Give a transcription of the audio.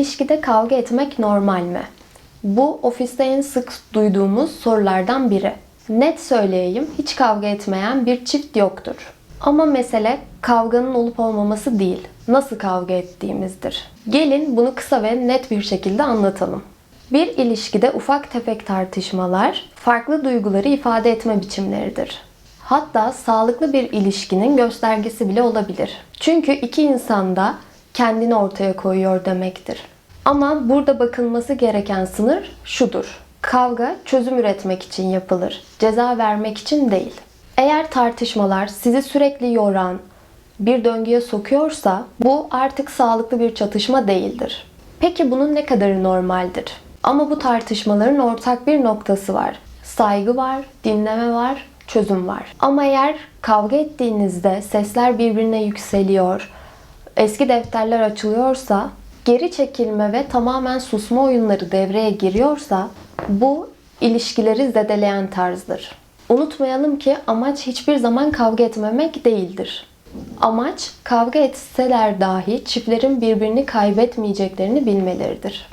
İlişkide kavga etmek normal mi? Bu ofiste en sık duyduğumuz sorulardan biri. Net söyleyeyim, hiç kavga etmeyen bir çift yoktur. Ama mesele kavganın olup olmaması değil, nasıl kavga ettiğimizdir. Gelin bunu kısa ve net bir şekilde anlatalım. Bir ilişkide ufak tefek tartışmalar farklı duyguları ifade etme biçimleridir. Hatta sağlıklı bir ilişkinin göstergesi bile olabilir. Çünkü iki insan da kendini ortaya koyuyor demektir. Ama burada bakılması gereken sınır şudur. Kavga çözüm üretmek için yapılır. Ceza vermek için değil. Eğer tartışmalar sizi sürekli yoran, bir döngüye sokuyorsa bu artık sağlıklı bir çatışma değildir. Peki bunun ne kadarı normaldir? Ama bu tartışmaların ortak bir noktası var. Saygı var, dinleme var, çözüm var. Ama eğer kavga ettiğinizde sesler birbirine yükseliyor, eski defterler açılıyorsa, geri çekilme ve tamamen susma oyunları devreye giriyorsa bu ilişkileri zedeleyen tarzdır. Unutmayalım ki amaç hiçbir zaman kavga etmemek değildir. Amaç kavga etseler dahi çiftlerin birbirini kaybetmeyeceklerini bilmeleridir.